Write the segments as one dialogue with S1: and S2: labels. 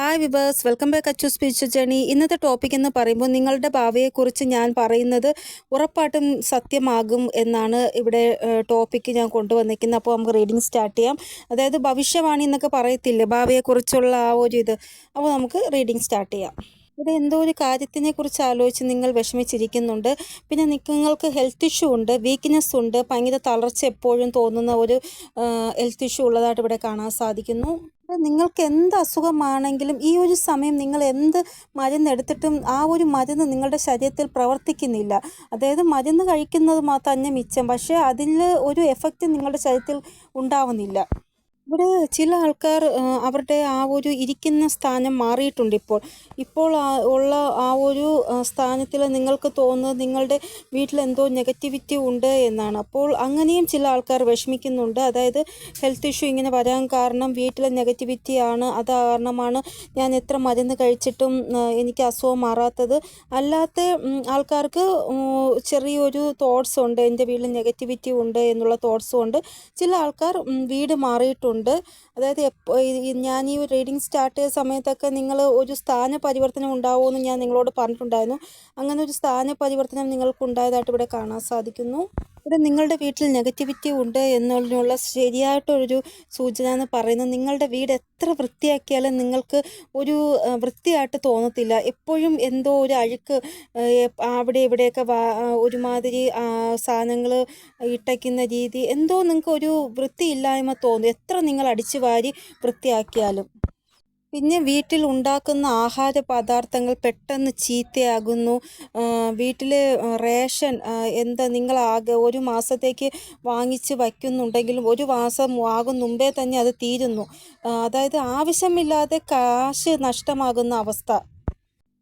S1: Hi വിബേഴ്സ് welcome back Achu speech journey ഇന്നത്തെ topic എന്ന് പറയുമ്പോൾ നിങ്ങളുടെ ഭാവിയെക്കുറിച്ച് ഞാൻ പറയുന്നത് ഉറപ്പായിട്ടും സത്യമാകും എന്നാണ് ഇവിടെ ടോപ്പിക്ക് ഞാൻ കൊണ്ടുവന്നിരിക്കുന്നത്. അപ്പോൾ നമുക്ക് റീഡിങ് സ്റ്റാർട്ട് ചെയ്യാം. അതായത് ഭവിഷ്യവാണി എന്നൊക്കെ പറയത്തില്ലേ? ഭാവിയെക്കുറിച്ചുള്ള ആ ഒരു ഇത്. അപ്പോൾ നമുക്ക് റീഡിങ് സ്റ്റാർട്ട് ചെയ്യാം. ഇവിടെ എന്തോ ഒരു കാര്യത്തിനെ കുറിച്ച് ആലോചിച്ച് നിങ്ങൾ വിഷമിച്ചിരിക്കുന്നുണ്ട്. പിന്നെ നിങ്ങൾക്ക് ഹെൽത്ത് ഇഷ്യൂ ഉണ്ട് വീക്ക്നെസ് ഉണ്ട് ഭയങ്കര തളർച്ച എപ്പോഴും തോന്നുന്ന ഒരു ഹെൽത്ത് ഇഷ്യൂ ഉള്ളതായിട്ട് ഇവിടെ കാണാൻ സാധിക്കുന്നു. നിങ്ങൾക്ക് എന്ത് അസുഖമാണെങ്കിലും ഈ ഒരു സമയം നിങ്ങൾ എന്ത് മരുന്നെടുത്തിട്ടും ആ ഒരു മരുന്ന് നിങ്ങളുടെ ശരീരത്തിൽ പ്രവർത്തിക്കുന്നില്ല. അതായത് മരുന്ന് കഴിക്കുന്നത് മാത്രം തന്നെ മിച്ചം പക്ഷേ അതിൽ ഒരു എഫക്റ്റ് നിങ്ങളുടെ ശരീരത്തിൽ ഉണ്ടാവുന്നില്ല. ഇവിടെ ചില ആൾക്കാർ അവരുടെ ആ ഒരു ഇരിക്കുന്ന സ്ഥാനം മാറിയിട്ടുണ്ട് ഇപ്പോൾ. ഇപ്പോൾ ഉള്ള ആ ഒരു സ്ഥാനത്തിൽ നിങ്ങൾക്ക് തോന്നുന്നത് നിങ്ങളുടെ വീട്ടിൽ എന്തോ നെഗറ്റിവിറ്റി ഉണ്ട് എന്നാണ്. അപ്പോൾ അങ്ങനെയും ചില ആൾക്കാർ വിഷമിക്കുന്നുണ്ട്. അതായത് ഹെൽത്ത് ഇഷ്യൂ ഇങ്ങനെ വരാൻ കാരണം വീട്ടിലെ നെഗറ്റിവിറ്റി ആണ് അത് കാരണമാണ് ഞാൻ എത്ര മരുന്ന് കഴിച്ചിട്ടും എനിക്ക് അസുഖം മാറാത്തത്. അല്ലാത്ത ആൾക്കാർക്ക് ചെറിയൊരു തോട്ട്സ് ഉണ്ട്. എന്റെ വീട്ടിൽ നെഗറ്റിവിറ്റി ഉണ്ട് എന്നുള്ള തോട്ട്സും ഉണ്ട്. ചില ആൾക്കാർ വീട് മാറിയിട്ടുണ്ട്. അതായത് എപ്പോൾ ഞാൻ ഈ റീഡിങ് സ്റ്റാർട്ട് ചെയ്ത സമയത്തൊക്കെ നിങ്ങൾ ഒരു സ്ഥാന പരിവർത്തനം ഉണ്ടാവുമെന്ന് ഞാൻ നിങ്ങളോട് പറഞ്ഞിട്ടുണ്ടായിരുന്നു. അങ്ങനെ ഒരു സ്ഥാന പരിവർത്തനം നിങ്ങൾക്ക് ഉണ്ടായതായിട്ട് ഇവിടെ കാണാൻ സാധിക്കുന്നു. ഇവിടെ നിങ്ങളുടെ വീട്ടിൽ നെഗറ്റിവിറ്റി ഉണ്ട് എന്നതിനുള്ള ശരിയായിട്ടൊരു സൂചന എന്ന് പറയുന്നത്. നിങ്ങളുടെ വീട് എത്ര വൃത്തിയാക്കിയാലും നിങ്ങൾക്ക് ഒരു വൃത്തിയായിട്ട് തോന്നത്തില്ല. എപ്പോഴും എന്തോ ഒരു അഴുക്ക് അവിടെ ഇവിടെയൊക്കെ ഒരുമാതിരി സാധനങ്ങൾ ഇട്ടയ്ക്കുന്ന രീതി എന്തോ നിങ്ങൾക്ക് ഒരു വൃത്തിയില്ലായ്മ തോന്നും. എത്ര നിങ്ങൾ അടിച്ചു വാരി വൃത്തിയാക്കിയാലും. പിന്നെ വീട്ടിൽ ഉണ്ടാക്കുന്ന ആഹാര പദാർത്ഥങ്ങൾ പെട്ടെന്ന് ചീത്തയാകുന്നു. വീട്ടിൽ റേഷൻ എന്താ നിങ്ങൾ ആകെ ഒരു മാസത്തേക്ക് വാങ്ങിച്ച് വയ്ക്കുന്നുണ്ടെങ്കിലും ഒരു മാസം ആകും മുമ്പേ തന്നെ അത് തീരുന്നു. അതായത് ആവശ്യമില്ലാതെ കാശ് നഷ്ടമാകുന്ന അവസ്ഥ.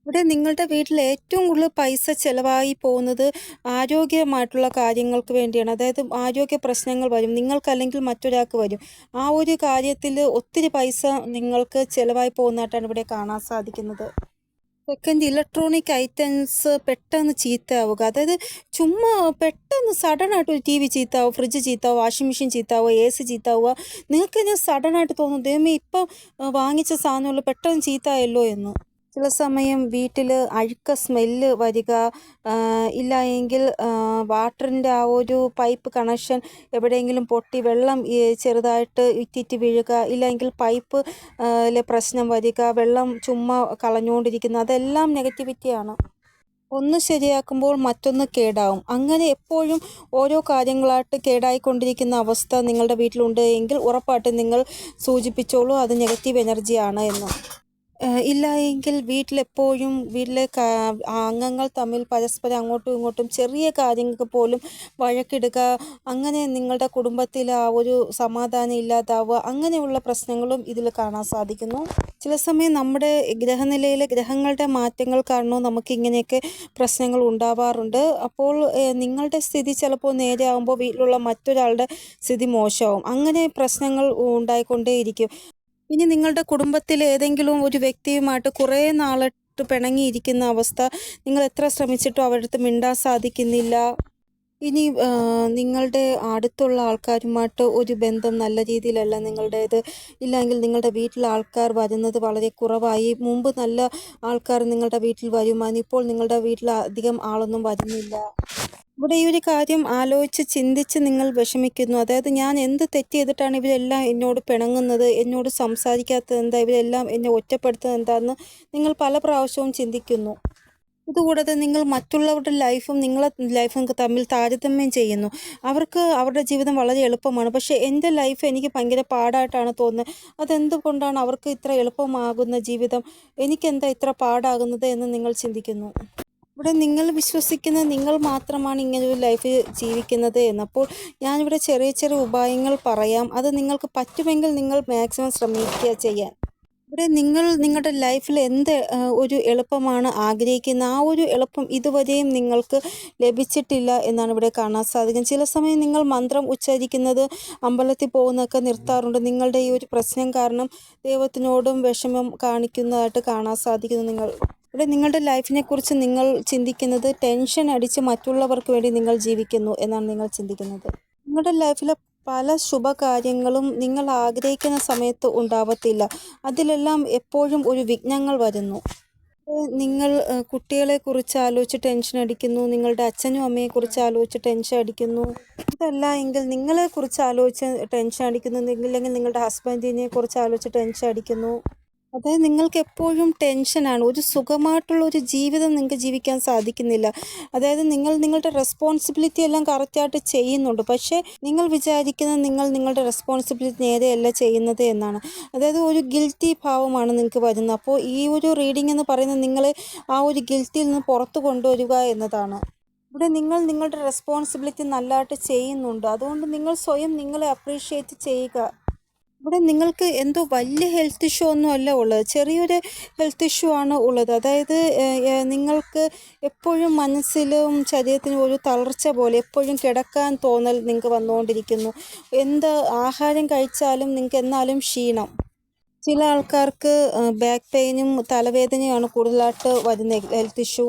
S1: ഇവിടെ നിങ്ങളുടെ വീട്ടിൽ ഏറ്റവും കൂടുതൽ പൈസ ചിലവായി പോകുന്നത് ആരോഗ്യമായിട്ടുള്ള കാര്യങ്ങൾക്ക് വേണ്ടിയാണ്. അതായത് ആരോഗ്യ പ്രശ്നങ്ങൾ വരും. നിങ്ങൾക്കല്ലെങ്കിൽ മറ്റൊരാൾക്ക് വരും. ആ ഒരു കാര്യത്തിൽ ഒത്തിരി പൈസ നിങ്ങൾക്ക് ചിലവായി പോകുന്നതായിട്ടാണ് ഇവിടെ കാണാൻ സാധിക്കുന്നത്. സെക്കൻഡ് ഇലക്ട്രോണിക് ഐറ്റംസ് പെട്ടെന്ന് ചീത്തയാവുക. അതായത് ചുമ്മാ പെട്ടെന്ന് സഡനായിട്ട് ഒരു ടി വി ചീത്താവും ഫ്രിഡ്ജ് ചീത്താവും വാഷിംഗ് മെഷീൻ ചീത്താവുക എ സി ചീത്താവുക നിങ്ങൾക്ക് ഞാൻ സഡനായിട്ട് തോന്നും ദൈവമേ ഇപ്പം വാങ്ങിച്ച സാധനമല്ലോ പെട്ടെന്ന് ചീത്തായല്ലോ എന്ന്. ചില സമയം വീട്ടിൽ അഴുക്ക സ്മെല്ല് വരിക ഇല്ല എങ്കിൽ വാട്ടറിന്റെ ആ ഒരു പൈപ്പ് കണക്ഷൻ എവിടെയെങ്കിലും പൊട്ടി വെള്ളം ചെറുതായിട്ട് ഇറ്റിറ്റ് വീഴുക ഇല്ലെങ്കിൽ പൈപ്പ് പ്രശ്നം വരിക വെള്ളം ചുമ്മാ കളഞ്ഞുകൊണ്ടിരിക്കുന്ന അതെല്ലാം നെഗറ്റിവിറ്റിയാണ് ഒന്ന് ശരിയാക്കുമ്പോൾ മറ്റൊന്ന് കേടാവും. അങ്ങനെ എപ്പോഴും ഓരോ കാര്യങ്ങളായിട്ട് കേടായിക്കൊണ്ടിരിക്കുന്ന അവസ്ഥ നിങ്ങളുടെ വീട്ടിലുണ്ട് എങ്കിൽ ഉറപ്പായിട്ടും നിങ്ങൾ സൂചിപ്പിച്ചോളൂ അത് നെഗറ്റീവ് എനർജിയാണ് എന്ന്. ഇല്ല എങ്കിൽ വീട്ടിലെപ്പോഴും വീട്ടിലെ അംഗങ്ങൾ തമ്മിൽ പരസ്പരം അങ്ങോട്ടും ഇങ്ങോട്ടും ചെറിയ കാര്യങ്ങൾക്ക് പോലും വഴക്കിടുക അങ്ങനെ നിങ്ങളുടെ കുടുംബത്തിൽ ആ ഒരു സമാധാനം ഇല്ലാതാവുക അങ്ങനെയുള്ള പ്രശ്നങ്ങളും ഇതിൽ കാണാൻ സാധിക്കുന്നു. ചില സമയം നമ്മുടെ ഗ്രഹനിലയിലെ ഗ്രഹങ്ങളുടെ മാറ്റങ്ങൾ കാരണവും നമുക്ക് ഇങ്ങനെയൊക്കെ പ്രശ്നങ്ങൾ ഉണ്ടാവാറുണ്ട്. അപ്പോൾ നിങ്ങളുടെ സ്ഥിതി ചിലപ്പോൾ നേരെ ആകുമ്പോൾ വീട്ടിലുള്ള മറ്റൊരാളുടെ സ്ഥിതി മോശമാവും. അങ്ങനെ പ്രശ്നങ്ങൾ ഉണ്ടായിക്കൊണ്ടേയിരിക്കും. ഇനി നിങ്ങളുടെ കുടുംബത്തിൽ ഏതെങ്കിലും ഒരു വ്യക്തിയുമായിട്ട് കുറേ നാളിട്ട് പിണങ്ങിയിരിക്കുന്ന അവസ്ഥ നിങ്ങൾ എത്ര ശ്രമിച്ചിട്ടും അവരുടെ അടുത്ത് മിണ്ടാൻ സാധിക്കുന്നില്ല? ഇനി നിങ്ങളുടെ അടുത്തുള്ള ആൾക്കാരുമായിട്ട് ഒരു ബന്ധം നല്ല രീതിയിലല്ല നിങ്ങളുടേത്. ഇല്ലെങ്കിൽ നിങ്ങളുടെ വീട്ടിലെ ആൾക്കാർ വരുന്നത് വളരെ കുറവായി. മുമ്പ് നല്ല ആൾക്കാർ നിങ്ങളുടെ വീട്ടിൽ വരുമായിരുന്നു. ഇപ്പോൾ നിങ്ങളുടെ വീട്ടിൽ അധികം ആളൊന്നും വരുന്നില്ല. ഇവിടെ ഈ ഒരു കാര്യം ആലോചിച്ച് ചിന്തിച്ച് നിങ്ങൾ വിഷമിക്കുന്നു. അതായത് ഞാൻ എന്ത് തെറ്റ് ചെയ്തിട്ടാണ് ഇവരെല്ലാം എന്നോട് പിണങ്ങുന്നത്? എന്നോട് സംസാരിക്കാത്തത് എന്താ? ഇവരെല്ലാം എന്നെ ഒറ്റപ്പെടുത്തുന്നത് എന്താണെന്ന് നിങ്ങൾ പല പ്രാവശ്യവും ചിന്തിക്കുന്നു. ഇതുകൂടാതെ നിങ്ങൾ മറ്റുള്ളവരുടെ ലൈഫും നിങ്ങളെ ലൈഫും തമ്മിൽ താരതമ്യം ചെയ്യുന്നു. അവർക്ക് അവരുടെ ജീവിതം വളരെ എളുപ്പമാണ്. പക്ഷേ എന്റെ ലൈഫ് എനിക്ക് ഭയങ്കര പാടായിട്ടാണ് തോന്നുന്നത്. അതെന്തുകൊണ്ടാണ് അവർക്ക് ഇത്ര എളുപ്പമാകുന്ന ജീവിതം? എനിക്കെന്താ ഇത്ര പാടാകുന്നത് എന്ന് നിങ്ങൾ ചിന്തിക്കുന്നു? ഇവിടെ നിങ്ങൾ വിശ്വസിക്കുന്ന നിങ്ങൾ മാത്രമാണ് ഇങ്ങനെ ഒരു ലൈഫ് ജീവിക്കുന്നത് എന്നപ്പോൾ ഞാനിവിടെ ചെറിയ ചെറിയ ഉപായങ്ങൾ പറയാം. അത് നിങ്ങൾക്ക് പറ്റുമെങ്കിൽ നിങ്ങൾ മാക്സിമം ശ്രമിക്കുക ചെയ്യാൻ. ഇവിടെ നിങ്ങൾ നിങ്ങളുടെ ലൈഫിൽ എന്ത് ഒരു എളുപ്പമാണ് ആഗ്രഹിക്കുന്നത് ആ ഒരു എളുപ്പം ഇതുവരെയും നിങ്ങൾക്ക് ലഭിച്ചിട്ടില്ല എന്നാണ് ഇവിടെ കാണാൻ സാധിക്കുന്നത്. ചില സമയം നിങ്ങൾ മന്ത്രം ഉച്ചരിക്കുന്നത് അമ്പലത്തിൽ പോകുന്നതൊക്കെ നിർത്താറുണ്ട്. നിങ്ങളുടെ ഈ ഒരു പ്രശ്നം കാരണം ദൈവത്തിനോടും വിഷമം കാണിക്കുന്നതായിട്ട് കാണാൻ സാധിക്കുന്നു നിങ്ങൾ. ഇവിടെ നിങ്ങളുടെ ലൈഫിനെ കുറിച്ച് നിങ്ങൾ ചിന്തിക്കുന്നത് ടെൻഷൻ അടിച്ച് മറ്റുള്ളവർക്ക് വേണ്ടി നിങ്ങൾ ജീവിക്കുന്നു എന്നാണ് നിങ്ങൾ ചിന്തിക്കുന്നത്. നിങ്ങളുടെ ലൈഫിലെ പല ശുഭകാര്യങ്ങളും നിങ്ങൾ ആഗ്രഹിക്കുന്ന സമയത്ത് ഉണ്ടാവത്തില്ല. അതിലെല്ലാം എപ്പോഴും ഒരു വിഘ്നങ്ങൾ വരുന്നു. നിങ്ങൾ കുട്ടികളെ കുറിച്ച് ആലോചിച്ച് ടെൻഷൻ അടിക്കുന്നു നിങ്ങളുടെ അച്ഛനും അമ്മയെ കുറിച്ച് ആലോചിച്ച് ടെൻഷൻ അടിക്കുന്നു. ഇതല്ല എങ്കിൽ നിങ്ങളെ കുറിച്ച് ആലോചിച്ച് ടെൻഷൻ അടിക്കുന്നു ഇല്ലെങ്കിൽ നിങ്ങളുടെ ഹസ്ബൻഡിനെ കുറിച്ച് ആലോചിച്ച് ടെൻഷൻ അടിക്കുന്നു. അതായത് നിങ്ങൾക്ക് എപ്പോഴും ടെൻഷനാണ്. ഒരു സുഖമായിട്ടുള്ള ഒരു ജീവിതം നിങ്ങൾക്ക് ജീവിക്കാൻ സാധിക്കുന്നില്ല. അതായത് നിങ്ങൾ നിങ്ങളുടെ റെസ്പോൺസിബിലിറ്റി എല്ലാം കറക്റ്റായിട്ട് ചെയ്യുന്നുണ്ട്. പക്ഷേ നിങ്ങൾ വിചാരിക്കുന്ന നിങ്ങൾ നിങ്ങളുടെ റെസ്പോൺസിബിലിറ്റി നേരെയല്ല ചെയ്യുന്നത് എന്നാണ്. അതായത് ഒരു ഗിൽറ്റി ഭാവമാണ് നിങ്ങൾക്ക് വരുന്നത്. അപ്പോൾ ഈ ഒരു റീഡിംഗ് എന്ന് പറയുന്നത് നിങ്ങളെ ആ ഒരു ഗിൽറ്റിയിൽ നിന്ന് പുറത്തു കൊണ്ടുവരിക എന്നതാണ്. ഇവിടെ നിങ്ങൾ നിങ്ങളുടെ റെസ്പോൺസിബിലിറ്റി നല്ലതായിട്ട് ചെയ്യുന്നുണ്ട്. അതുകൊണ്ട് നിങ്ങൾ സ്വയം നിങ്ങളെ അപ്രീഷിയേറ്റ് ചെയ്യുക. ഇവിടെ നിങ്ങൾക്ക് എന്തോ വലിയ ഹെൽത്ത് ഇഷ്യൂ ഒന്നും അല്ല ഉള്ളത്. ചെറിയൊരു ഹെൽത്ത് ഇഷ്യൂ ആണ് ഉള്ളത്. അതായത് നിങ്ങൾക്ക് എപ്പോഴും മനസ്സിലും ശരീരത്തിനും ഒരു തളർച്ച പോലെ എപ്പോഴും കിടക്കാൻ തോന്നൽ നിങ്ങൾക്ക് വന്നുകൊണ്ടിരിക്കുന്നു. എന്ത് ആഹാരം കഴിച്ചാലും നിങ്ങൾക്ക് എന്നാലും ക്ഷീണം. ചില ആൾക്കാർക്ക് ബാക്ക് പെയിനും തലവേദനയുമാണ് കൂടുതലായിട്ട് വരുന്നത് ഹെൽത്ത് ഇഷ്യൂ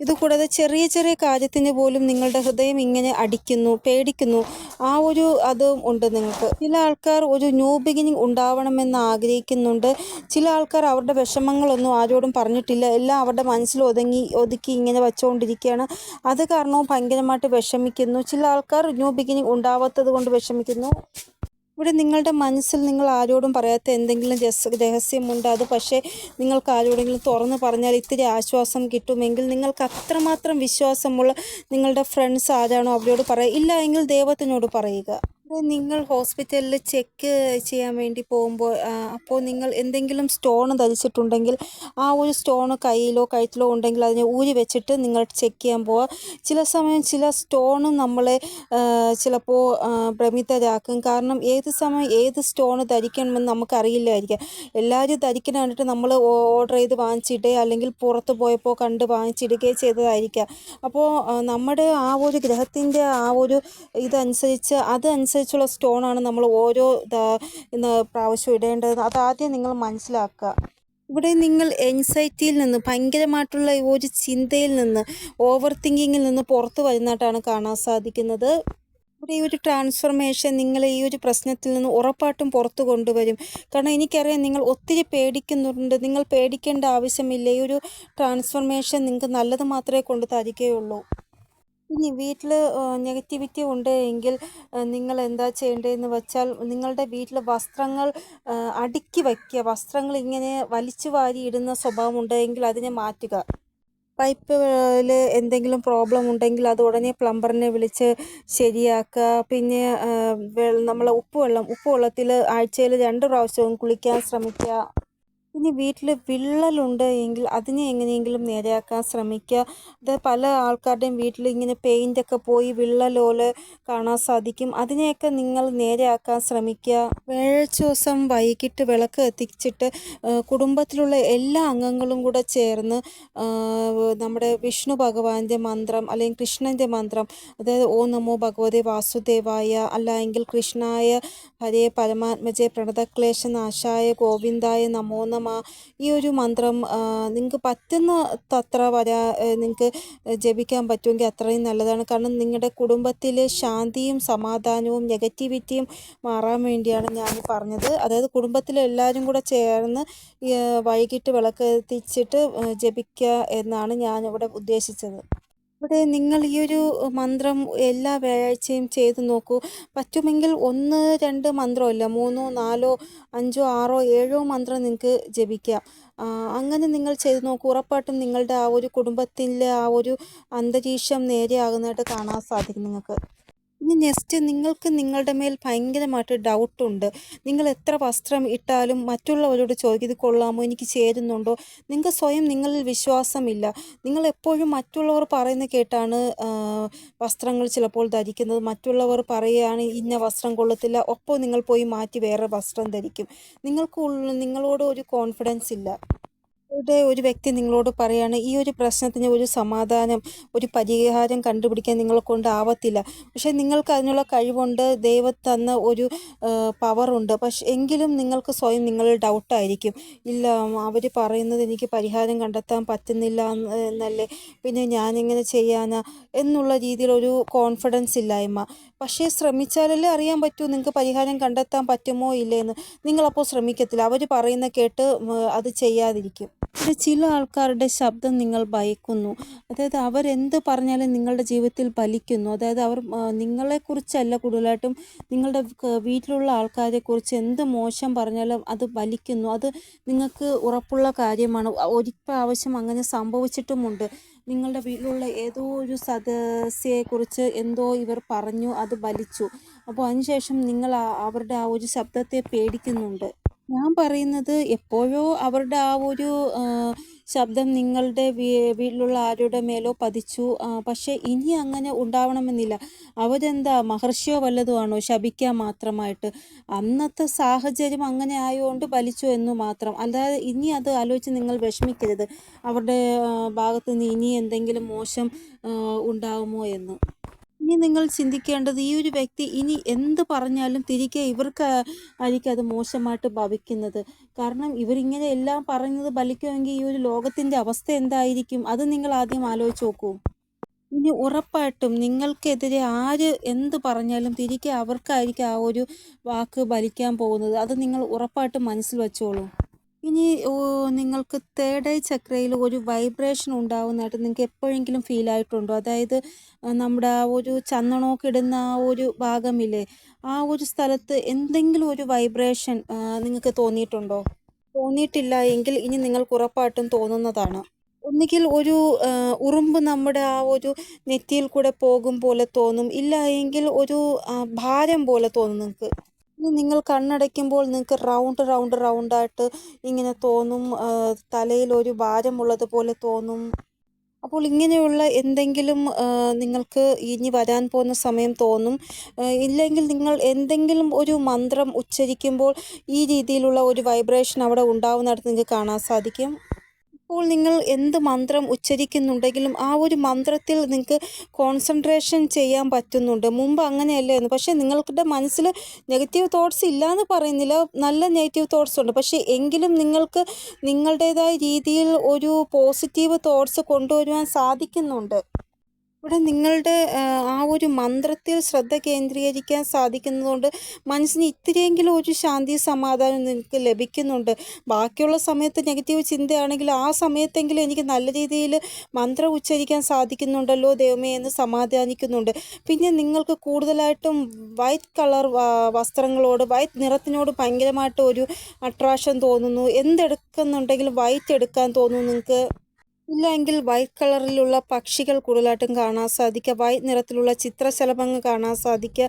S1: ഇതുകൂടാതെ ചെറിയ ചെറിയ കാര്യത്തിന് പോലും നിങ്ങളുടെ ഹൃദയം ഇങ്ങനെ അടിക്കുന്നു പേടിക്കുന്നു. ആ ഒരു അതും ഉണ്ട് നിങ്ങൾക്ക്. ചില ആൾക്കാർ ഒരു ന്യൂ ബിഗിനിങ് ഉണ്ടാവണമെന്ന് ആഗ്രഹിക്കുന്നുണ്ട്. ചില ആൾക്കാർ അവരുടെ വിഷമങ്ങളൊന്നും ആരോടും പറഞ്ഞിട്ടില്ല. എല്ലാം അവരുടെ മനസ്സിൽ ഒതുങ്ങി ഒതുക്കി ഇങ്ങനെ വെച്ചുകൊണ്ടിരിക്കുകയാണ്. അത് കാരണവും ഭയങ്കരമായിട്ട് വിഷമിക്കുന്നു. ചില ആൾക്കാർ ന്യൂ ബിഗിനിങ് ഉണ്ടാവാത്തത് കൊണ്ട് വിഷമിക്കുന്നു. ഇവിടെ നിങ്ങളുടെ മനസ്സിൽ നിങ്ങൾ ആരോടും പറയാത്ത എന്തെങ്കിലും രസ രഹസ്യമുണ്ട്. അത് പക്ഷേ നിങ്ങൾക്ക് ആരോടെങ്കിലും തുറന്ന് പറഞ്ഞാൽ ഇത്തിരി ആശ്വാസം കിട്ടുമെങ്കിൽ നിങ്ങൾക്ക് അത്രമാത്രം വിശ്വാസമുള്ള നിങ്ങളുടെ ഫ്രണ്ട്സ് ആരാണോ അവരോട് പറയുക ഇല്ല എങ്കിൽ ദൈവത്തിനോട് പറയുക. നിങ്ങൾ ഹോസ്പിറ്റലിൽ ചെക്ക് ചെയ്യാൻ വേണ്ടി പോകുമ്പോൾ അപ്പോൾ നിങ്ങൾ എന്തെങ്കിലും സ്റ്റോൺ ധരിച്ചിട്ടുണ്ടെങ്കിൽ ആ ഒരു സ്റ്റോൺ കയ്യിലോ കഴുത്തിലോ ഉണ്ടെങ്കിൽ അതിനെ ഊരി വെച്ചിട്ട് നിങ്ങൾ ചെക്ക് ചെയ്യാൻ പോവുക. ചില സമയം ചില സ്റ്റോണും നമ്മളെ ചിലപ്പോൾ ഭ്രമിതരാക്കും. കാരണം ഏത് സമയം ഏത് സ്റ്റോൺ ധരിക്കണമെന്ന് നമുക്കറിയില്ലായിരിക്കാം. എല്ലാവരും ധരിക്കുന്ന നമ്മൾ ഓർഡർ ചെയ്ത് വാങ്ങിച്ചിടുക അല്ലെങ്കിൽ പുറത്ത് പോയപ്പോൾ കണ്ട് വാങ്ങിച്ചിടുകയോ ചെയ്തതായിരിക്കാം. അപ്പോൾ നമ്മുടെ ആ ഒരു ഗ്രഹത്തിന്റെ ആ ഒരു ഇതനുസരിച്ച് അതനുസരിച്ച് അനുസരിച്ചുള്ള സ്റ്റോണാണ് നമ്മൾ ഓരോ പ്രാവശ്യം ഇടേണ്ടത്. അതാദ്യം നിങ്ങൾ മനസ്സിലാക്കുക. ഇവിടെ നിങ്ങൾ എൻസൈറ്റിയിൽ നിന്ന് ഭയങ്കരമായിട്ടുള്ള ഒരു ചിന്തയിൽ നിന്ന് ഓവർ തിങ്കിങ്ങിൽ നിന്ന് പുറത്തു വരുന്നതായിട്ടാണ് കാണാൻ സാധിക്കുന്നത്. ഇവിടെ ഈ ഒരു ട്രാൻസ്ഫർമേഷൻ നിങ്ങളെ ഈ ഒരു പ്രശ്നത്തിൽ നിന്ന് ഉറപ്പായിട്ടും പുറത്തു കൊണ്ടുവരും. കാരണം എനിക്കറിയാം നിങ്ങൾ ഒത്തിരി പേടിക്കുന്നുണ്ട്. നിങ്ങൾ പേടിക്കേണ്ട ആവശ്യമില്ല. ഈ ഒരു ട്രാൻസ്ഫർമേഷൻ നിങ്ങൾക്ക് നല്ലത് മാത്രമേ കൊണ്ട് തരികയുള്ളൂ ഇനി വീട്ടിൽ നെഗറ്റിവിറ്റി ഉണ്ട് എങ്കിൽ നിങ്ങൾ എന്താ ചെയ്യേണ്ടതെന്ന് വെച്ചാൽ നിങ്ങളുടെ വീട്ടിൽ വസ്ത്രങ്ങൾ അടുക്കി വയ്ക്കുക. വസ്ത്രങ്ങൾ ഇങ്ങനെ വലിച്ചു വാരി ഇടുന്ന സ്വഭാവം ഉണ്ടെങ്കിൽ അതിനെ മാറ്റുക. പൈപ്പിൽ എന്തെങ്കിലും പ്രോബ്ലം ഉണ്ടെങ്കിൽ അത് ഉടനെ പ്ലംബറിനെ വിളിച്ച് ശരിയാക്കുക. പിന്നെ നമ്മൾ ഉപ്പുവെള്ളം ഉപ്പുവെള്ളത്തിൽ ആഴ്ചയിൽ രണ്ട് പ്രാവശ്യവും കുളിക്കാൻ ശ്രമിക്കുക. ഇനി വീട്ടിൽ വിള്ളലുണ്ട് എങ്കിൽ അതിനെ എങ്ങനെയെങ്കിലും നേരെയാക്കാൻ ശ്രമിക്കുക. അത് പല ആൾക്കാരുടെയും വീട്ടിൽ ഇങ്ങനെ പെയിന്റൊക്കെ പോയി വിള്ളലോൽ കാണാൻ സാധിക്കും. അതിനെയൊക്കെ നിങ്ങൾ നേരെയാക്കാൻ ശ്രമിക്കുക. വ്യാഴാഴ്ച ദിവസം വൈകിട്ട് വിളക്ക് എത്തിച്ചിട്ട് കുടുംബത്തിലുള്ള എല്ലാ അംഗങ്ങളും കൂടെ ചേർന്ന് നമ്മുടെ വിഷ്ണു ഭഗവാന്റെ മന്ത്രം അല്ലെങ്കിൽ കൃഷ്ണന്റെ മന്ത്രം അതായത് ഓ നമോ ഭഗവതി വാസുദേവായ അല്ലെങ്കിൽ കൃഷ്ണായ ഹരേ പരമാത്മജെ പ്രണതക്ലേശനാശായ ഗോവിന്ദായ നമോ നമ ഈ ഒരു മന്ത്രം നിങ്ങൾക്ക് പറ്റുന്ന തത്ര വരാ നിങ്ങൾക്ക് ജപിക്കാൻ പറ്റുമെങ്കിൽ അത്രയും നല്ലതാണ്. കാരണം നിങ്ങളുടെ കുടുംബത്തിൽ ശാന്തിയും സമാധാനവും നെഗറ്റിവിറ്റിയും മാറാൻ വേണ്ടിയാണ് ഞാൻ പറഞ്ഞത്. അതായത് കുടുംബത്തിലെ എല്ലാവരും കൂടെ ചേർന്ന് വൈകിട്ട് വിളക്ക് എത്തിച്ചിട്ട് ജപിക്കുക എന്നാണ് ഞാൻ ഇവിടെ ഉദ്ദേശിച്ചത്. ഇവിടെ നിങ്ങൾ ഈ ഒരു മന്ത്രം എല്ലാ വ്യാഴാഴ്ചയും ചെയ്ത് നോക്കൂ. പറ്റുമെങ്കിൽ ഒന്ന് രണ്ട് മന്ത്രമല്ല മൂന്നോ നാലോ അഞ്ചോ ആറോ ഏഴോ മന്ത്രം നിങ്ങൾക്ക് ജപിക്കാം. അങ്ങനെ നിങ്ങൾ ചെയ്ത് നോക്കൂ. ഉറപ്പായിട്ടും നിങ്ങളുടെ ആ ഒരു കുടുംബത്തിലെ ആ ഒരു അന്തരീക്ഷം നേരെയാകുന്നതായിട്ട് കാണാൻ സാധിക്കും നിങ്ങൾക്ക്. ഇനി നെക്സ്റ്റ് നിങ്ങൾക്ക് നിങ്ങളുടെ മേൽ ഭയങ്കരമായിട്ട് ഡൗട്ടുണ്ട് നിങ്ങൾ എത്ര വസ്ത്രം ഇട്ടാലും മറ്റുള്ളവരോട് ചോദിക്കും കൊള്ളാമോ? എനിക്ക് ചേരുന്നുണ്ടോ? നിങ്ങൾക്ക് സ്വയം നിങ്ങളിൽ വിശ്വാസമില്ല. നിങ്ങൾ എപ്പോഴും മറ്റുള്ളവർ പറയുന്ന കേട്ടാണ് വസ്ത്രങ്ങൾ ചിലപ്പോൾ ധരിക്കുന്നത്. മറ്റുള്ളവർ പറയുകയാണ് ഇന്ന വസ്ത്രം കൊള്ളത്തില്ല. ഒപ്പം നിങ്ങൾ പോയി മാറ്റി വേറെ വസ്ത്രം ധരിക്കും. നിങ്ങൾക്ക് നിങ്ങളോട് ഒരു കോൺഫിഡൻസ് ഇല്ല. ഇവിടെ ഒരു വ്യക്തി നിങ്ങളോട് പറയാണ് ഈ ഒരു പ്രശ്നത്തിന് ഒരു സമാധാനം ഒരു പരിഹാരം കണ്ടുപിടിക്കാൻ നിങ്ങളെ കൊണ്ടാവത്തില്ല പക്ഷേ നിങ്ങൾക്ക് അതിനുള്ള കഴിവുണ്ട് ദൈവം തന്ന ഒരു പവറുണ്ട് പക്ഷെ എങ്കിലും നിങ്ങൾക്ക് സ്വയം നിങ്ങൾ ഡൗട്ടായിരിക്കും ഇല്ല അവർ പറയുന്നത് എനിക്ക് പരിഹാരം കണ്ടെത്താൻ പറ്റുന്നില്ല എന്നല്ലേ? പിന്നെ ഞാനിങ്ങനെ ചെയ്യാനാ? എന്നുള്ള രീതിയിലൊരു കോൺഫിഡൻസ് ഇല്ലായ്മ. പക്ഷേ ശ്രമിച്ചാലല്ലേ അറിയാൻ പറ്റൂ നിങ്ങൾക്ക് പരിഹാരം കണ്ടെത്താൻ പറ്റുമോ ഇല്ലേന്ന്. നിങ്ങളപ്പോൾ ശ്രമിക്കത്തില്ല. അവർ പറയുന്ന കേട്ട് അത് ചെയ്യാതിരിക്കും. പിന്നെ ചില ആൾക്കാരുടെ ശബ്ദം നിങ്ങൾ ഭയക്കുന്നു. അതായത് അവരെന്ത് പറഞ്ഞാലും നിങ്ങളുടെ ജീവിതത്തിൽ ഫലിക്കുന്നു. അതായത് അവർ നിങ്ങളെക്കുറിച്ചല്ല കൂടുതലായിട്ടും നിങ്ങളുടെ വീട്ടിലുള്ള ആൾക്കാരെക്കുറിച്ച് എന്ത് മോശം പറഞ്ഞാലും അത് ഫലിക്കുന്നു. അത് നിങ്ങൾക്ക് ഉറപ്പുള്ള കാര്യമാണ്. ഒരിപ്രാവശ്യം അങ്ങനെ സംഭവിച്ചിട്ടുമുണ്ട്. നിങ്ങളുടെ വീട്ടിലുള്ള ഏതോ ഒരു സദസ്യയെക്കുറിച്ച് എന്തോ ഇവർ പറഞ്ഞു അത് വലിച്ചു അപ്പോൾ അതിനുശേഷം നിങ്ങൾ അവരുടെ ആ ഒരു ശബ്ദത്തെ പേടിക്കുന്നുണ്ട്. ഞാൻ പറയുന്നത് എപ്പോഴോ അവരുടെ ആ ഒരു ശബ്ദം നിങ്ങളുടെ വീട്ടിലുള്ള ആരുടെ മേലോ പതിച്ചു. പക്ഷേ ഇനി അങ്ങനെ ഉണ്ടാവണമെന്നില്ല. അവരെന്താ മഹർഷിയോ വല്ലതുമാണോ ശപിക്കാൻ മാത്രമായിട്ട്? അന്നത്തെ സാഹചര്യം അങ്ങനെ ആയതുകൊണ്ട് വലിച്ചു എന്ന് മാത്രം. അല്ലാതെ ഇനി അത് ആലോചിച്ച് നിങ്ങൾ വിഷമിക്കരുത്. അവരുടെ ഭാഗത്തു നിന്ന് ഇനി എന്തെങ്കിലും മോശം ഉണ്ടാവുമോ എന്ന്. ഇനി നിങ്ങൾ ചിന്തിക്കേണ്ടത് ഈ ഒരു വ്യക്തി ഇനി എന്ത് പറഞ്ഞാലും തിരികെ ഇവർക്ക് ആയിരിക്കും അത് മോശമായിട്ട് ഭവിക്കുന്നത്. കാരണം ഇവരിങ്ങനെ എല്ലാം പറയുന്നത് ഫലിക്കുമെങ്കിൽ ഈ ഒരു ലോകത്തിന്റെ അവസ്ഥ എന്തായിരിക്കും? അത് നിങ്ങൾ ആദ്യം ആലോചിച്ച് നോക്കൂ. ഇനി ഉറപ്പായിട്ടും നിങ്ങൾക്കെതിരെ ആര് എന്ത് പറഞ്ഞാലും തിരികെ അവർക്കായിരിക്കും ആ ഒരു വാക്ക് ഫലിക്കാൻ പോകുന്നത്. അത് നിങ്ങൾ ഉറപ്പായിട്ടും മനസ്സിൽ വെച്ചോളൂ. ഇനി നിങ്ങൾക്ക് തേർഡ് ഐ ചക്രയിൽ ഒരു വൈബ്രേഷൻ ഉണ്ടാവുന്നതായിട്ട് നിങ്ങൾക്ക് എപ്പോഴെങ്കിലും ഫീൽ ആയിട്ടുണ്ടോ? അതായത് നമ്മുടെ ആ ഒരു ചന്ദനമൊക്കെ ഇടുന്ന ആ ഒരു ഭാഗമില്ലേ ആ ഒരു സ്ഥലത്ത് എന്തെങ്കിലും ഒരു വൈബ്രേഷൻ നിങ്ങൾക്ക് തോന്നിയിട്ടുണ്ടോ? തോന്നിയിട്ടില്ല എങ്കിൽ ഇനി നിങ്ങൾക്ക് ഉറപ്പായിട്ടും തോന്നുന്നതാണ്. ഒന്നുകിൽ ഒരു ഉറുമ്പ് നമ്മുടെ ആ ഒരു നെറ്റിയിൽ കൂടെ പോകും പോലെ തോന്നും ഇല്ല എങ്കിൽ ഒരു ഭാരം പോലെ തോന്നും നിങ്ങൾക്ക്. നിങ്ങൾ കണ്ണടയ്ക്കുമ്പോൾ നിങ്ങൾക്ക് റൗണ്ട് റൗണ്ട് റൗണ്ടായിട്ട് ഇങ്ങനെ തോന്നും. തലയിൽ ഒരു ഭാരമുള്ളത് പോലെ തോന്നും. അപ്പോൾ ഇങ്ങനെയുള്ള എന്തെങ്കിലും നിങ്ങൾക്ക് ഇനി വരാൻ പോകുന്ന സമയം തോന്നും. ഇല്ലെങ്കിൽ നിങ്ങൾ എന്തെങ്കിലും ഒരു മന്ത്രം ഉച്ചരിക്കുമ്പോൾ ഈ രീതിയിലുള്ള ഒരു വൈബ്രേഷൻ അവിടെ ഉണ്ടാവുന്നതായിട്ട് നിങ്ങൾക്ക് കാണാൻ സാധിക്കും. ഇപ്പോൾ നിങ്ങൾ എന്ത് മന്ത്രം ഉച്ചരിക്കുന്നുണ്ടെങ്കിലും ആ ഒരു മന്ത്രത്തിൽ നിങ്ങൾക്ക് കോൺസെൻട്രേഷൻ ചെയ്യാൻ പറ്റുന്നുണ്ട്. മുമ്പ് അങ്ങനെയല്ലായിരുന്നു പക്ഷേ നിങ്ങളുടെ മനസ്സിൽ നെഗറ്റീവ് തോട്ട്സ് ഇല്ല എന്ന് പറയുന്നില്ല. നല്ല നെഗറ്റീവ് തോട്ട്സ് ഉണ്ട്. പക്ഷേ എങ്കിലും നിങ്ങൾക്ക് നിങ്ങളുടേതായ രീതിയിൽ ഒരു പോസിറ്റീവ് തോട്ട്സ് കൊണ്ടുവരുവാൻ സാധിക്കുന്നുണ്ട്. ഇവിടെ നിങ്ങളുടെ ആ ഒരു മന്ത്രത്തിൽ ശ്രദ്ധ കേന്ദ്രീകരിക്കാൻ സാധിക്കുന്നതുകൊണ്ട് മനസ്സിന് ഇത്തിരിയെങ്കിലും ഒരു ശാന്തി സമാധാനം നിങ്ങൾക്ക് ലഭിക്കുന്നുണ്ട്. ബാക്കിയുള്ള സമയത്ത് നെഗറ്റീവ് ചിന്തയാണെങ്കിൽ ആ സമയത്തെങ്കിലും എനിക്ക് നല്ല രീതിയിൽ മന്ത്രം ഉച്ചരിക്കാൻ സാധിക്കുന്നുണ്ടല്ലോ ദൈവമേ എന്ന് സമാധാനിക്കുന്നുണ്ട്. പിന്നെ നിങ്ങൾക്ക് കൂടുതലായിട്ടും വൈറ്റ് കളർ വസ്ത്രങ്ങളോട് വൈറ്റ് നിറത്തിനോട് ഭയങ്കരമായിട്ട് ഒരു അട്രാക്ഷൻ തോന്നുന്നു. എന്തെടുക്കുന്നുണ്ടെങ്കിലും വൈറ്റ് എടുക്കാൻ തോന്നുന്നു നിങ്ങൾക്ക് ഇല്ലെങ്കിൽ വൈറ്റ് കളറിലുള്ള പക്ഷികൾ കൂടുതലായിട്ടും കാണാൻ സാധിക്കുക. വൈറ്റ് നിറത്തിലുള്ള ചിത്രശലഭങ്ങൾ കാണാൻ സാധിക്കുക.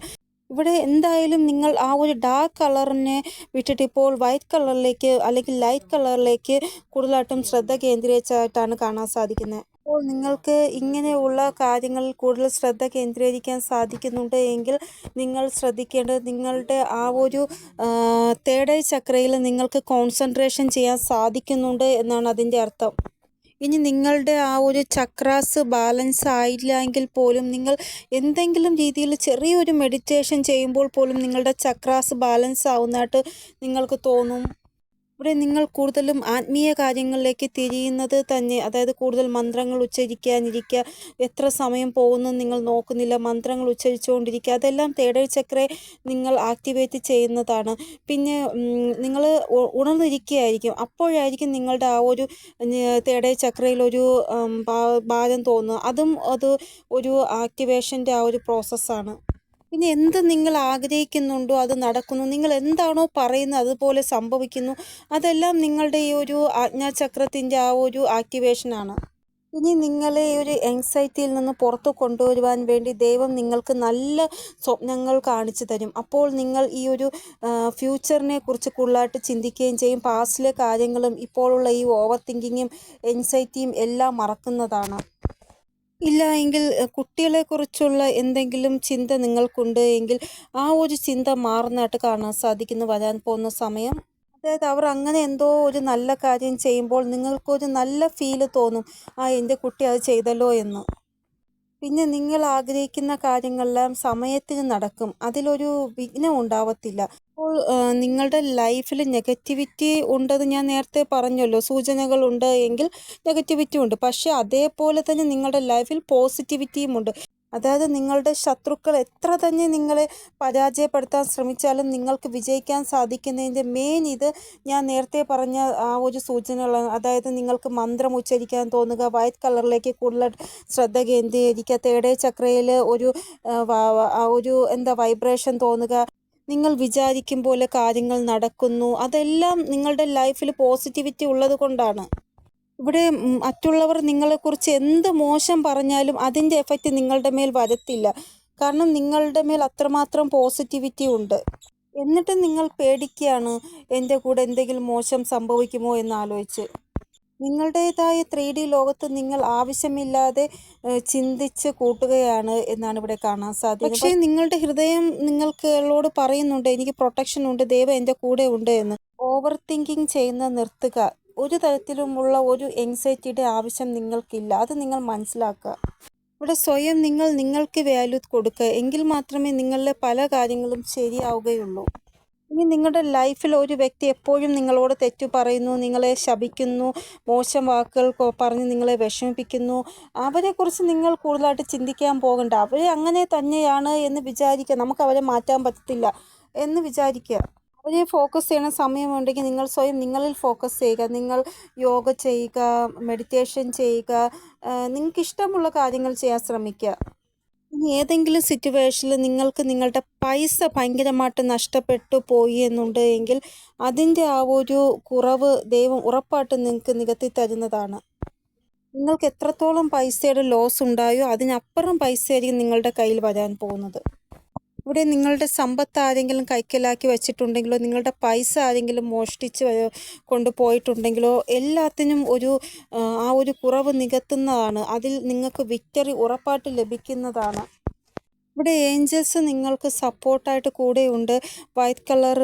S1: ഇവിടെ എന്തായാലും നിങ്ങൾ ആ ഒരു ഡാർക്ക് കളറിനെ വിട്ടിട്ട് ഇപ്പോൾ വൈറ്റ് കളറിലേക്ക് അല്ലെങ്കിൽ ലൈറ്റ് കളറിലേക്ക് കൂടുതലായിട്ടും ശ്രദ്ധ കേന്ദ്രീകരിച്ചായിട്ടാണ് കാണാൻ സാധിക്കുന്നത്. അപ്പോൾ നിങ്ങൾക്ക് ഇങ്ങനെയുള്ള കാര്യങ്ങളിൽ കൂടുതൽ ശ്രദ്ധ കേന്ദ്രീകരിക്കാൻ സാധിക്കുന്നുണ്ട് എങ്കിൽ നിങ്ങൾ ശ്രദ്ധിക്കേണ്ടത് നിങ്ങളുടെ ആ ഒരു ഐ ചക്രയിൽ നിങ്ങൾക്ക് കോൺസെൻട്രേഷൻ ചെയ്യാൻ സാധിക്കുന്നുണ്ട് എന്നാണ് അതിന്റെ അർത്ഥം. ഇനി നിങ്ങളുടെ ആ ഒരു ചക്രാസ് ബാലൻസ് ആയില്ല എങ്കിൽ പോലും നിങ്ങൾ എന്തെങ്കിലും രീതിയിൽ ചെറിയൊരു മെഡിറ്റേഷൻ ചെയ്യുമ്പോൾ പോലും നിങ്ങളുടെ ചക്രാസ് ബാലൻസ് ആവുന്നതായിട്ട് നിങ്ങൾക്ക് തോന്നും. ഇവിടെ നിങ്ങൾ കൂടുതലും ആത്മീയ കാര്യങ്ങളിലേക്ക് തിരിയുന്നത് തന്നെ അതായത് കൂടുതൽ മന്ത്രങ്ങൾ ഉച്ചരിക്കാനിരിക്കുക എത്ര സമയം പോകുന്നു നിങ്ങൾ നോക്കുന്നില്ല മന്ത്രങ്ങൾ ഉച്ചരിച്ചുകൊണ്ടിരിക്കുക അതെല്ലാം തേടൽ ചക്രെ നിങ്ങൾ ആക്ടിവേറ്റ് ചെയ്യുന്നതാണ്. പിന്നെ നിങ്ങൾ ഉണർന്നിരിക്കുകയായിരിക്കും. അപ്പോഴായിരിക്കും നിങ്ങളുടെ ആ ഒരു തേടൽ ചക്രയിൽ ഒരു ഭാരം തോന്നുക. അതും അത് ഒരു ആക്ടിവേഷന്റെ ആ ഒരു പ്രോസസ്സാണ് പിന്നെ എന്ത് നിങ്ങൾ ആഗ്രഹിക്കുന്നുണ്ടോ അത് നടക്കുന്നു. നിങ്ങൾ എന്താണോ പറയുന്നത് അതുപോലെ സംഭവിക്കുന്നു. അതെല്ലാം നിങ്ങളുടെ ഈ ഒരു ആജ്ഞാചക്രത്തിന്റെ ആ ഒരു ആക്ടിവേഷനാണ് ഇനി നിങ്ങളെ ഈ ഒരു എൻസൈറ്റിയിൽ നിന്ന് പുറത്തു കൊണ്ടുവരുവാൻ വേണ്ടി ദൈവം നിങ്ങൾക്ക് നല്ല സ്വപ്നങ്ങൾ കാണിച്ചു തരും. അപ്പോൾ നിങ്ങൾ ഈ ഒരു ഫ്യൂച്ചറിനെ കുറിച്ച് കൂടുതലായിട്ട് ചിന്തിക്കുകയും ചെയ്യും. പാസ്റ്റിലെ കാര്യങ്ങളും ഇപ്പോഴുള്ള ഈ ഓവർ തിങ്കിങ്ങും എൻസൈറ്റിയും എല്ലാം മറക്കുന്നതാണ്. ഇല്ല എങ്കിൽ കുട്ടികളെക്കുറിച്ചുള്ള എന്തെങ്കിലും ചിന്ത നിങ്ങൾക്കുണ്ട് എങ്കിൽ ആ ഒരു ചിന്ത മാറുന്നതായിട്ട് കാണാൻ സാധിക്കുന്നു വരാൻ പോകുന്ന സമയം. അതായത് അവർ അങ്ങനെ എന്തോ ഒരു നല്ല കാര്യം ചെയ്യുമ്പോൾ നിങ്ങൾക്കൊരു നല്ല ഫീൽ തോന്നും ആ എന്റെ കുട്ടി അത് ചെയ്തല്ലോ എന്ന്. പിന്നെ നിങ്ങൾ ആഗ്രഹിക്കുന്ന കാര്യങ്ങളെല്ലാം സമയത്തിന് നടക്കും. അതിലൊരു വിഘ്നം ഉണ്ടാവത്തില്ല. അപ്പോൾ നിങ്ങളുടെ ലൈഫിൽ നെഗറ്റിവിറ്റി ഉണ്ടെന്ന് ഞാൻ നേരത്തെ പറഞ്ഞല്ലോ. സൂചനകൾ ഉണ്ട് എങ്കിൽ നെഗറ്റിവിറ്റി ഉണ്ട്. പക്ഷേ അതേപോലെ തന്നെ നിങ്ങളുടെ ലൈഫിൽ പോസിറ്റിവിറ്റിയും ഉണ്ട്. അതായത് നിങ്ങളുടെ ശത്രുക്കൾ എത്ര തന്നെ നിങ്ങളെ പരാജയപ്പെടുത്താൻ ശ്രമിച്ചാലും നിങ്ങൾക്ക് വിജയിക്കാൻ സാധിക്കുന്നതിന്റെ മെയിൻ ഇത് ഞാൻ നേരത്തെ പറഞ്ഞ ആ ഒരു സൂചനകളാണ്. അതായത് നിങ്ങൾക്ക് മന്ത്രം ഉച്ചരിക്കാൻ തോന്നുക വൈറ്റ് കളറിലേക്ക് കൂടുതൽ ശ്രദ്ധ കേന്ദ്രീകരിക്കുക തേടേ ചക്രയിൽ ഒരു ഒരു എന്താ വൈബ്രേഷൻ തോന്നുക. നിങ്ങൾ വിചാരിക്കും പോലെ കാര്യങ്ങൾ നടക്കുന്നു. അതെല്ലാം നിങ്ങളുടെ ലൈഫിൽ പോസിറ്റിവിറ്റി ഉള്ളത് കൊണ്ടാണ്. ഇവിടെ മറ്റുള്ളവർ നിങ്ങളെക്കുറിച്ച് എന്ത് മോശം പറഞ്ഞാലും അതിന്റെ എഫക്റ്റ് നിങ്ങളുടെ മേൽ വരത്തില്ല. കാരണം നിങ്ങളുടെ മേൽ അത്രമാത്രം പോസിറ്റിവിറ്റി ഉണ്ട്. എന്നിട്ട് നിങ്ങൾ പേടിക്കുകയാണ് എന്റെ കൂടെ എന്തെങ്കിലും മോശം സംഭവിക്കുമോ എന്ന് ആലോചിച്ച്. നിങ്ങളുടേതായ ത്രീ ഡി ലോകത്ത് നിങ്ങൾ ആവശ്യമില്ലാതെ ചിന്തിച്ച് കൂട്ടുകയാണ് എന്നാണ് ഇവിടെ കാണാൻ സാധിക്കുന്നത്. പക്ഷേ നിങ്ങളുടെ ഹൃദയം നിങ്ങളോട് പറയുന്നുണ്ട് എനിക്ക് പ്രൊട്ടക്ഷൻ ഉണ്ട് ദൈവം എന്റെ കൂടെ ഉണ്ട് എന്ന്. ഓവർ തിങ്കിങ് ചെയ്യുന്ന നിർത്തുക. ഒരു തരത്തിലുമുള്ള ഒരു എൻസൈറ്റിയുടെ ആവശ്യം നിങ്ങൾക്കില്ല. അത് നിങ്ങൾ മനസ്സിലാക്കുക. ഇവിടെ സ്വയം നിങ്ങൾ നിങ്ങൾക്ക് വാല്യൂ കൊടുക്കുക. എങ്കിൽ മാത്രമേ നിങ്ങളുടെ പല കാര്യങ്ങളും ശരിയാവുകയുള്ളൂ. ഇനി നിങ്ങളുടെ ലൈഫിൽ ഒരു വ്യക്തി എപ്പോഴും നിങ്ങളോട് തെറ്റു പറയുന്നു നിങ്ങളെ ശപിക്കുന്നു മോശം വാക്കുകൾ പറഞ്ഞ് നിങ്ങളെ വിഷമിപ്പിക്കുന്നു. അവരെക്കുറിച്ച് നിങ്ങൾ കൂടുതലായിട്ട് ചിന്തിക്കാൻ പോകണ്ട. അവരെ അങ്ങനെ തന്നെയാണ് എന്ന് വിചാരിക്കുക. നമുക്ക് അവരെ മാറ്റാൻ പറ്റത്തില്ല എന്ന് വിചാരിക്കുക. അവരെ ഫോക്കസ് ചെയ്യണ സമയമുണ്ടെങ്കിൽ നിങ്ങൾ സ്വയം നിങ്ങളിൽ ഫോക്കസ് ചെയ്യുക നിങ്ങൾ യോഗ ചെയ്യുക മെഡിറ്റേഷൻ ചെയ്യുക നിങ്ങൾക്ക് ഇഷ്ടമുള്ള കാര്യങ്ങൾ ചെയ്യാൻ ശ്രമിക്കുക. ഏതെങ്കിലും സിറ്റുവേഷനിൽ നിങ്ങൾക്ക് നിങ്ങളുടെ പൈസ ഭയങ്കരമായിട്ട് നഷ്ടപ്പെട്ടു പോയി എന്നുണ്ട് എങ്കിൽ അതിന്റെ ആ ഒരു കുറവ് ദൈവം ഉറപ്പായിട്ട് നിങ്ങൾക്ക് നികത്തി തരുന്നതാണ്. നിങ്ങൾക്ക് എത്രത്തോളം പൈസയുടെ ലോസ് ഉണ്ടായോ അതിനപ്പുറം പൈസയായിരിക്കും നിങ്ങളുടെ കയ്യിൽ വരാൻ പോകുന്നത്. ഇവിടെ നിങ്ങളുടെ സമ്പത്ത് ആരെങ്കിലും കൈക്കലാക്കി വെച്ചിട്ടുണ്ടെങ്കിലോ നിങ്ങളുടെ പൈസ ആരെങ്കിലും മോഷ്ടിച്ച് കൊണ്ടുപോയിട്ടുണ്ടെങ്കിലോ എല്ലാത്തിനും ഒരു ആ ഒരു കുറവ് നികത്തുന്നതാണ്. അതിൽ നിങ്ങൾക്ക് വിക്ടറി ഉറപ്പായിട്ട് ലഭിക്കുന്നതാണ്. ഇവിടെ ഏഞ്ചൽസ് നിങ്ങൾക്ക് സപ്പോർട്ടായിട്ട് കൂടെയുണ്ട്. വൈറ്റ് കളർ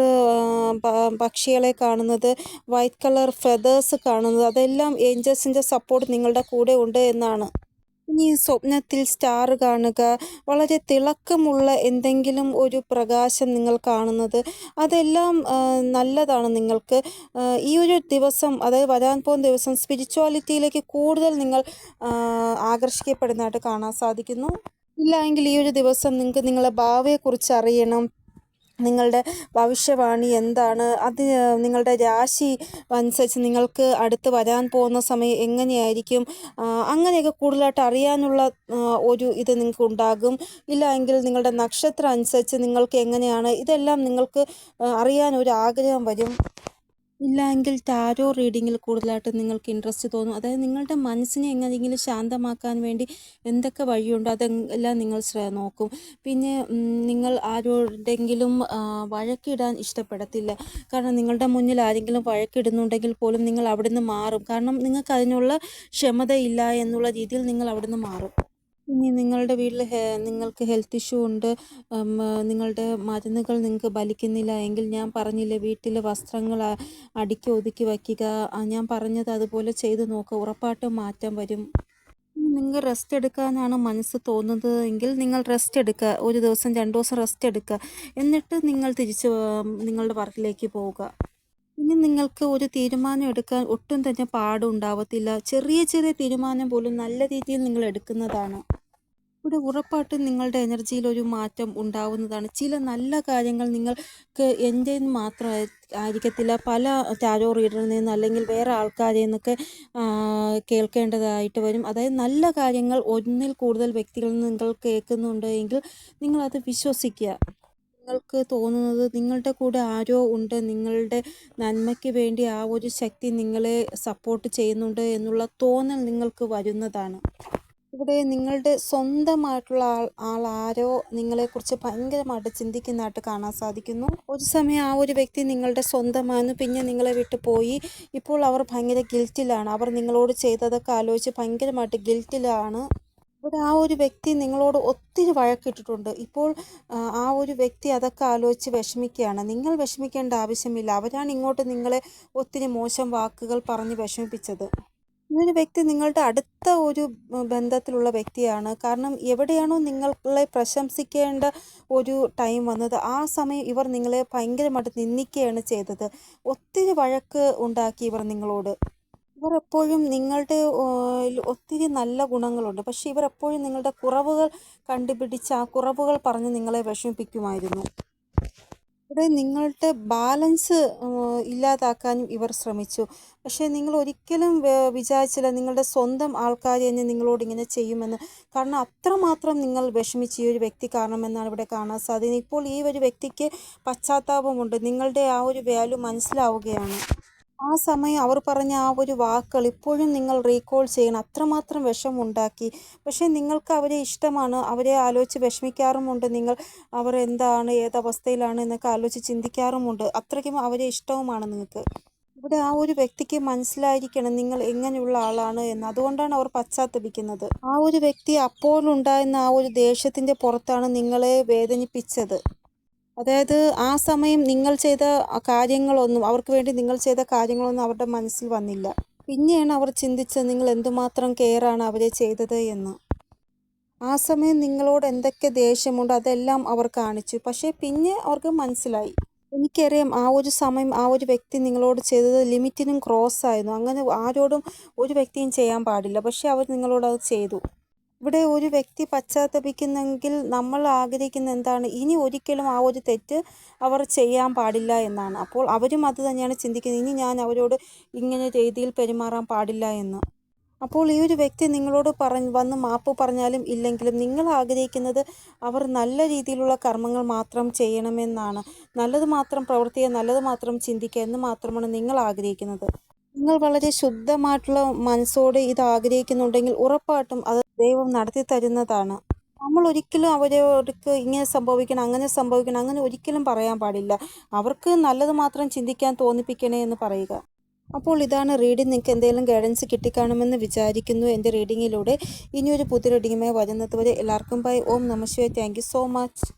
S1: പക്ഷികളെ കാണുന്നത് വൈറ്റ് കളർ ഫെതേഴ്സ് കാണുന്നത് അതെല്ലാം ഏഞ്ചൽസിന്റെ സപ്പോർട്ട് നിങ്ങളുടെ കൂടെ ഉണ്ട് എന്നാണ്. ഇനി സ്വപ്നത്തിൽ സ്റ്റാർ കാണുക. വളരെ തിളക്കമുള്ള എന്തെങ്കിലും ഒരു പ്രകാശം നിങ്ങൾ കാണുന്നത്. അതെല്ലാം നല്ലതാണ് നിങ്ങൾക്ക്. ഈ ഒരു ദിവസം അതായത് വരാൻ പോകുന്ന ദിവസം സ്പിരിച്വാലിറ്റിയിലേക്ക് കൂടുതൽ നിങ്ങൾ ആകർഷിക്കപ്പെടുന്നതായിട്ട് കാണാൻ സാധിക്കുന്നു. ഇല്ല എങ്കിൽ ഈ ഒരു ദിവസം നിങ്ങൾക്ക് നിങ്ങളെ ഭാവിയെക്കുറിച്ച് അറിയണം. നിങ്ങളുടെ ഭവിഷ്യവാണി എന്താണ്? അത് നിങ്ങളുടെ രാശി അനുസരിച്ച് നിങ്ങൾക്ക് അടുത്ത് വരാൻ പോകുന്ന സമയം എങ്ങനെയായിരിക്കും? അങ്ങനെയൊക്കെ കൂടുതലായിട്ട് അറിയാനുള്ള ഒരു ഇത് നിങ്ങൾക്ക് ഉണ്ടാകും ഇല്ല എങ്കിൽ നിങ്ങളുടെ നക്ഷത്രം അനുസരിച്ച് നിങ്ങൾക്ക് എങ്ങനെയാണ്? ഇതെല്ലാം നിങ്ങൾക്ക് അറിയാൻ ഒരു ആഗ്രഹം വരും. ഇല്ല എങ്കിൽ ടാരോ റീഡിങ്ങിൽ കൂടുതലായിട്ട് നിങ്ങൾക്ക് ഇൻട്രസ്റ്റ് തോന്നും. അതായത് നിങ്ങളുടെ മനസ്സിനെ എങ്ങനെയെങ്കിലും ശാന്തമാക്കാൻ വേണ്ടി എന്തൊക്കെ വഴിയുണ്ടോ അതെല്ലാം നിങ്ങൾ നോക്കും. പിന്നെ നിങ്ങൾ ആരോടെങ്കിലും വഴക്കിടാൻ ഇഷ്ടപ്പെടത്തില്ല. കാരണം നിങ്ങളുടെ മുന്നിൽ ആരെങ്കിലും വഴക്കിടുന്നുണ്ടെങ്കിൽ പോലും നിങ്ങൾ അവിടുന്ന് മാറും. കാരണം നിങ്ങൾക്ക് അതിനുള്ള ക്ഷമതയില്ല എന്നുള്ള രീതിയിൽ നിങ്ങൾ അവിടുന്ന് മാറും. ഇനി നിങ്ങളുടെ വീട്ടിൽ നിങ്ങൾക്ക് ഹെൽത്ത് ഇഷ്യൂ ഉണ്ട് നിങ്ങളുടെ മരുന്നുകൾ നിങ്ങൾക്ക് ഫലിക്കുന്നില്ല എങ്കിൽ ഞാൻ പറഞ്ഞില്ലേ വീട്ടിൽ വസ്ത്രങ്ങൾ അടുക്കി ഒതുക്കി വയ്ക്കുക. ഞാൻ പറഞ്ഞത് അതുപോലെ ചെയ്ത് നോക്കുക ഉറപ്പായിട്ടും മാറ്റം വരും. നിങ്ങൾ റെസ്റ്റ് എടുക്കാനാണ് മനസ്സ് തോന്നുന്നത് എങ്കിൽ നിങ്ങൾ റെസ്റ്റ് എടുക്കുക. ഒരു ദിവസം രണ്ട് ദിവസം റെസ്റ്റ് എടുക്കുക. എന്നിട്ട് നിങ്ങൾ തിരിച്ച് നിങ്ങളുടെ വർക്കിലേക്ക് പോവുക. ഇനി നിങ്ങൾക്ക് ഒരു തീരുമാനം എടുക്കാൻ ഒട്ടും തന്നെ പാടുണ്ടാവത്തില്ല. ചെറിയ ചെറിയ തീരുമാനം പോലും നല്ല രീതിയിൽ നിങ്ങൾ എടുക്കുന്നതാണ്. ഇവിടെ ഉറപ്പായിട്ടും നിങ്ങളുടെ എനർജിയിൽ ഒരു മാറ്റം ഉണ്ടാവുന്നതാണ്. ചില നല്ല കാര്യങ്ങൾ നിങ്ങൾക്ക് എന്റെ മാത്രം ആയിരിക്കത്തില്ല. പല ടാരോ റീഡറിൽ നിന്ന് അല്ലെങ്കിൽ വേറെ ആൾക്കാരിൽ നിന്നൊക്കെ കേൾക്കേണ്ടതായിട്ട് വരും. അതായത് നല്ല കാര്യങ്ങൾ ഒന്നിൽ കൂടുതൽ വ്യക്തികളിൽ നിന്ന് നിങ്ങൾ കേൾക്കുന്നുണ്ട് എങ്കിൽ നിങ്ങളത് വിശ്വസിക്കുക. നിങ്ങൾക്ക് തോന്നുന്നത് നിങ്ങളുടെ കൂടെ ആരോ ഉണ്ട് നിങ്ങളുടെ നന്മയ്ക്ക് വേണ്ടി ആ ഒരു ശക്തി നിങ്ങളെ സപ്പോർട്ട് ചെയ്യുന്നുണ്ട് എന്നുള്ള തോന്നൽ നിങ്ങൾക്ക് വരുന്നതാണ്. ഇവിടെ നിങ്ങളുടെ സ്വന്തമായിട്ടുള്ള ആൾ ആൾ ആരോ നിങ്ങളെക്കുറിച്ച് ഭയങ്കരമായിട്ട് ചിന്തിക്കുന്നതായിട്ട് കാണാൻ സാധിക്കുന്നു. ഒരു സമയം ആ ഒരു വ്യക്തി നിങ്ങളുടെ സ്വന്തമാണ് പിന്നെ നിങ്ങളെ വിട്ടു പോയി. ഇപ്പോൾ അവർ ഭയങ്കര ഗിൽറ്റിലാണ് അവർ നിങ്ങളോട് ചെയ്തതൊക്കെ ആലോചിച്ച് ഭയങ്കരമായിട്ട് ഗിൽറ്റിലാണ് ഇവിടെ ആ ഒരു വ്യക്തി നിങ്ങളോട് ഒത്തിരി വഴക്കിട്ടിട്ടുണ്ട്. ഇപ്പോൾ ആ, ഒരു വ്യക്തി അതൊക്കെ ആലോചിച്ച് വിഷമിക്കുകയാണ്. നിങ്ങൾ വിഷമിക്കേണ്ട ആവശ്യമില്ല. അവരാണ് ഇങ്ങോട്ട് നിങ്ങളെ ഒത്തിരി മോശം വാക്കുകൾ പറഞ്ഞ് വിഷമിപ്പിച്ചത്. ഇങ്ങനൊരു വ്യക്തി നിങ്ങളുടെ അടുത്ത ഒരു ബന്ധത്തിലുള്ള വ്യക്തിയാണ്. കാരണം എവിടെയാണോ നിങ്ങളെ പ്രശംസിക്കേണ്ട ഒരു ടൈം വന്നത് ആ സമയം ഇവർ നിങ്ങളെ ഭയങ്കരമായിട്ട് നിന്ദിക്കുകയാണ് ചെയ്തത്. ഒത്തിരി വഴക്ക് ഉണ്ടാക്കി ഇവർ നിങ്ങളോട്. ഇവർ എപ്പോഴും നിങ്ങളുടെ ഒത്തിരി നല്ല ഗുണങ്ങളുണ്ട്. പക്ഷേ ഇവർ എപ്പോഴും നിങ്ങളുടെ കുറവുകൾ കണ്ടുപിടിച്ച് ആ കുറവുകൾ പറഞ്ഞ് നിങ്ങളെ വിഷമിപ്പിക്കുമായിരുന്നു. ഇവിടെ നിങ്ങളുടെ ബാലൻസ് ഇല്ലാതാക്കാനും ഇവർ ശ്രമിച്ചു. പക്ഷേ നിങ്ങൾ ഒരിക്കലും വിചാരിച്ചില്ല നിങ്ങളുടെ സ്വന്തം ആൾക്കാർ തന്നെ നിങ്ങളോട് ഇങ്ങനെ ചെയ്യുമെന്ന്. കാരണം അത്രമാത്രം നിങ്ങൾ വിഷമിച്ച ഈ ഒരു വ്യക്തി കാരണമെന്നാണ് ഇവിടെ കാണാൻ സാധിക്കുന്നത്. ഇപ്പോൾ ഈ ഒരു വ്യക്തിക്ക് പശ്ചാത്താപമുണ്ട്. നിങ്ങളുടെ ആ ഒരു വാല്യൂ മനസ്സിലാവുകയാണ്. ആ സമയം അവർ പറഞ്ഞ ആ ഒരു വാക്കുകൾ ഇപ്പോഴും നിങ്ങൾ റീകോൾ ചെയ്യണം. അത്രമാത്രം വിഷമുണ്ടാക്കി പക്ഷേ നിങ്ങൾക്ക് അവരെ ഇഷ്ടമാണ്. അവരെ ആലോചിച്ച് വിഷമിക്കാറുമുണ്ട്. നിങ്ങൾ അവർ എന്താണ് ഏത് അവസ്ഥയിലാണ് എന്നൊക്കെ ആലോചിച്ച് ചിന്തിക്കാറുമുണ്ട്. അത്രയ്ക്കും അവരെ ഇഷ്ടവുമാണ് നിങ്ങൾക്ക്. ഇവിടെ ആ ഒരു വ്യക്തിക്ക് മനസ്സിലായിരിക്കണം നിങ്ങൾ എങ്ങനെയുള്ള ആളാണ് എന്ന്. അതുകൊണ്ടാണ് അവർ പശ്ചാത്തപിക്കുന്നത്. ആ ഒരു വ്യക്തി അപ്പോഴുണ്ടായിരുന്ന ആ ഒരു ദേഷ്യത്തിന്റെ പുറത്താണ് നിങ്ങളെ വേദനിപ്പിച്ചത്. അതായത് ആ സമയം നിങ്ങൾ ചെയ്ത കാര്യങ്ങളൊന്നും അവർക്ക് വേണ്ടി നിങ്ങൾ ചെയ്ത കാര്യങ്ങളൊന്നും അവരുടെ മനസ്സിൽ വന്നില്ല. പിന്നെയാണ് അവർ ചിന്തിച്ചത് നിങ്ങൾ എന്തുമാത്രം കെയർ ആണ് അവരെ ചെയ്തത് എന്ന്. ആ സമയം നിങ്ങളോട് എന്തൊക്കെ ദേഷ്യമുണ്ട് അതെല്ലാം അവർ കാണിച്ചു. പക്ഷേ പിന്നെ അവർക്ക് മനസ്സിലായി. എനിക്കറിയാം ആ ഒരു സമയം ആ ഒരു വ്യക്തി നിങ്ങളോട് ചെയ്തത് ലിമിറ്റിനും ക്രോസ് ആയിരുന്നു. അങ്ങനെ ആരോടും ഒരു വ്യക്തിയും ചെയ്യാൻ പാടില്ല. പക്ഷേ അവർ നിങ്ങളോട് അത് ചെയ്തു. ഇവിടെ ഒരു വ്യക്തി പശ്ചാത്തപിക്കുന്നെങ്കിൽ നമ്മൾ ആഗ്രഹിക്കുന്ന എന്താണ്? ഇനി ഒരിക്കലും ആ ഒരു തെറ്റ് അവർ ചെയ്യാൻ പാടില്ല എന്നാണ്. അപ്പോൾ അവരും അത് തന്നെയാണ് ചിന്തിക്കുന്നത്. ഇനി ഞാൻ അവരോട് ഇങ്ങനെ രീതിയിൽ പെരുമാറാൻ പാടില്ല എന്ന്. അപ്പോൾ ഈ ഒരു വ്യക്തി നിങ്ങളോട് പറഞ്ഞ് വന്ന് മാപ്പ് പറഞ്ഞാലും ഇല്ലെങ്കിലും നിങ്ങൾ ആഗ്രഹിക്കുന്നത് അവർ നല്ല രീതിയിലുള്ള കർമ്മങ്ങൾ മാത്രം ചെയ്യണമെന്നാണ്. നല്ലത് മാത്രം പ്രവർത്തിക്കുക നല്ലത് മാത്രം ചിന്തിക്കുക എന്ന് മാത്രമാണ് നിങ്ങൾ ആഗ്രഹിക്കുന്നത്. നിങ്ങൾ വളരെ ശുദ്ധമായിട്ടുള്ള മനസ്സോടെ ഇത് ആഗ്രഹിക്കുന്നുണ്ടെങ്കിൽ ഉറപ്പായിട്ടും അത് ദൈവം നടത്തി തരുന്നതാണ്. നമ്മൾ ഒരിക്കലും അവരോർക്ക് ഇങ്ങനെ സംഭവിക്കണം അങ്ങനെ സംഭവിക്കണം അങ്ങനെ ഒരിക്കലും പറയാൻ പാടില്ല. അവർക്ക് നല്ലത് മാത്രം ചിന്തിക്കാൻ തോന്നിപ്പിക്കണേ എന്ന് പറയുക. അപ്പോൾ ഇതാണ് റീഡിംഗ്. നിങ്ങൾക്ക് എന്തെങ്കിലും ഗൈഡൻസ് കിട്ടിക്കാണുമെന്ന് വിചാരിക്കുന്നു എന്റെ റീഡിങ്ങിലൂടെ. ഇനിയൊരു പുതിയ റീഡിങ്ങുമായി വരുന്നത് വരെ എല്ലാവർക്കും ബൈ. ഓം നമസ്വേ താങ്ക് സോ മച്ച്.